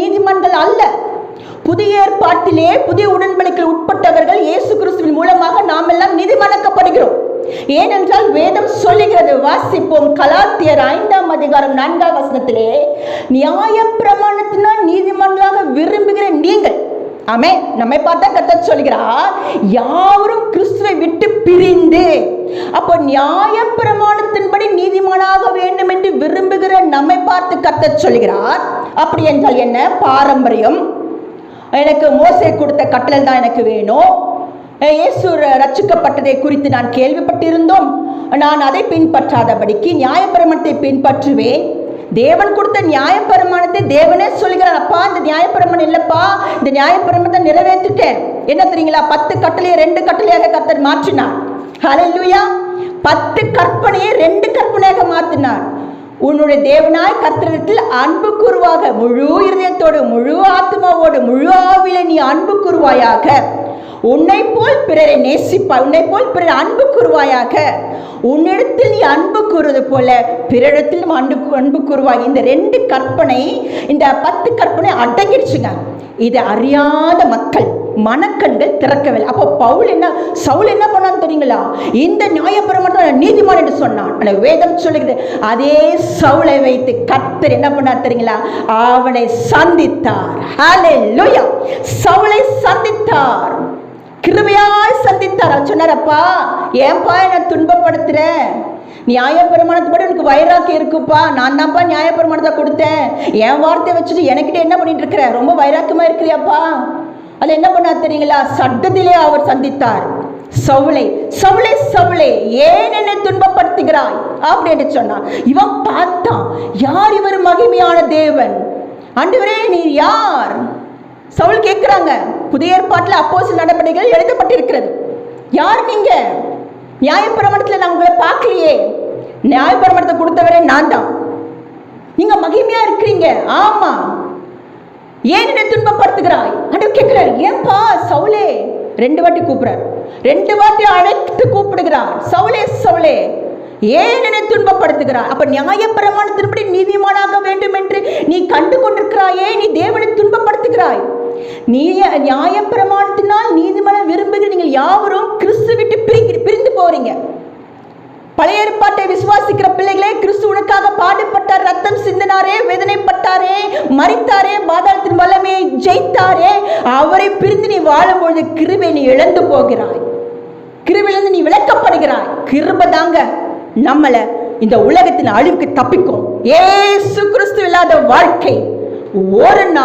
நீதிமான்கள் அல்ல. புதிய ஏற்பாட்டிலே புதிய உடன்படிக்கையில் உட்பட்டவர்கள் இயேசு கிறிஸ்துவின் மூலமாக நாம் எல்லாம் நீதிமானாக்கப்படுகிறோம் ஏனென்றால் வேதம் சொல்லுகிறது வாசிப்போம். கலாத்தியர் ஐந்தாம் அதிகாரம் நான்காம் வசனத்திலே நியாய பிரமாணத்தினால் நீதிமன்றாக விரும்புகிற நீங்கள். ஆமே நம்மை பார்த்தா கத்த சொல்கிறார் யாவரும் கிறிஸ்துவை விட்டு பிரிந்து. அப்போ நியாய பிரமாணத்தின்படி நீதிமானாக வேண்டும் என்று விரும்புகிற நம்மை பார்த்து கர்த்தர் சொல்கிறார். அப்படி என்றால் என்ன? பாரம்பரியம். எனக்கு மோசை கொடுத்த கட்டளை தான் எனக்கு வேணும். இயேசு ரச்சிக்கப்பட்டதை குறித்து நான் கேள்விப்பட்டிருந்தோம். நான் அதை பின்பற்றாதபடிக்கு நியாயப்பிரமாணத்தை பின்பற்றுவேன். தேவன் கொடுத்த நியாயப்பிரமாணத்தை தேவனே சொல்கிறார். அப்பா இந்த நியாயப்பிரமாணம் இல்லப்பா. இந்த நியாயப்பிரமாணத்தை நிறைவேற்றிட்டேன். என்ன தெரியுங்களா? பத்து கட்டளையை ரெண்டு கட்டளையாக கத்தர் மாற்றினார். ஹalleluya. பத்து கற்பனையை ரெண்டு கற்பனையாக மாற்றினார் உன்னுடைய தேவனாய் கத்திரத்தில் அன்பு கூறுவாக முழு இருதயத்தோடு முழு ஆத்மாவோடு முழு ஆவில நீ அன்பு கூறுவாயாக. உன்னை போல் பிறரை நேசிப்பாய் உன்னை போல் பிறர் அன்பு கூறுவாயாக. உன்னிடத்தில் நீ அன்பு கூறுவது போல பிறரிடத்தில் அன்பு அன்பு கூறுவாய். இந்த ரெண்டு கற்பனை இந்த பத்து கற்பனை அடங்கிடுச்சுங்க. இதை அறியாத மக்கள் மனக்கண்கள் திறக்கவில்லை. அப்போ பவுல் என்ன சவுல் என்ன பண்ணான்னு தெரியுங்களா? இந்த நியாயப்பிரமாணத்தை நீதிமான் என்று சொன்னான். ஆனால் வேதம் சொல்லுகிறது அதே சவுளை வைத்து கத்தர் என்ன பண்ணார் தெரியுங்களா? அவனை சந்தித்தார். ஹalleluya சவுளை சந்தித்தார். கிருபையாய் சந்தித்தார். சொன்னாரப்பா ஏன்பா என்னை துன்பப்படுத்துற? நியாயப்பிரமாணத்துப்படி உனக்கு வைராக்கியம் இருக்குப்பா. நான் தான்ப்பா நியாயப்பிரமாணத்தை கொடுத்தேன். என் வார்த்தையை வச்சுட்டு எனக்கிட்ட என்ன பண்ணிட்டு இருக்கிற? ரொம்ப வைராக்கியமா இருக்கிறியாப்பா. அது என்ன பண்ணார் தெரியுங்களா? சட்டத்திலே அவர் சந்தித்தார். சவுளை சவுளை சவுளை ஏன் என்னை துன்பப்படுத்துகிறாய்? அப்படின்னு சொன்னான் இவன் பார்த்தான். யார் இவர் மகிமையான தேவன்? அன்றுவரே நீ யார்? சவுல் கேட்குறாங்க. புதிய ஏற்பாட்டில் அப்போஸ்தலர் நடவடிக்கைகள் எழுதப்பட்டிருக்கிறது யார் நீங்க? நியாயப்பிரமணத்தில் நான் உங்களை பார்க்கலையே. நியாயப்பிரமணத்தை கொடுத்தவரே நான் தான். நீங்க மகிமையா இருக்கிறீங்க. ஆமா. ஏன் என்னை துன்பப்படுத்துகிறாய்? ஆண்டவர் கேட்கிறார் ஏன்பா சவுலே ரெண்டு வாட்டி கூப்பிடுறார். ரெண்டு வாட்டி அழைத்து கூப்பிடுகிறார் சவுலே சவுலே ஏன் என்னை துன்பப்படுத்துகிறார் அப்ப நியாய பிரமாணத்தின்படி நீதிமானாக வேண்டும் என்று நீ கண்டு கொண்டிருக்கிறாயே நீ தேவனை துன்பப்படுத்துகிறாய். நீ நியாயப்பிரமாணத்தினால் நீதிமன்றம் விரும்புகிற நீங்கள் யாவரும் கிறிஸ்து விட்டு பிரிங்க பிரிந்து போறீங்க. பழைய ஏற்பாட்டை விசுவாசிக்கிற பிள்ளைகளே கிறிஸ்து உனக்காக பாடுபட்டார் ரத்தம் சிந்தினாரே வேதனைப்பட்டார் மறித்தாரே பாதாளத்தின் வல்லமையை ஜெயித்தாரே அவரை பிரிந்து நீ வாழும்பொழுது கிருபை நீ இழந்து போகிறாய். கிருபிலிருந்து நீ விளக்கப்படுகிறாய் கிருப தாங்க நம்மளை இந்த உலகத்தின் அழிவுக்கு தப்பிக்கும். ஏசு கிறிஸ்து இல்லாத வாழ்க்கை. ஒரு நாள்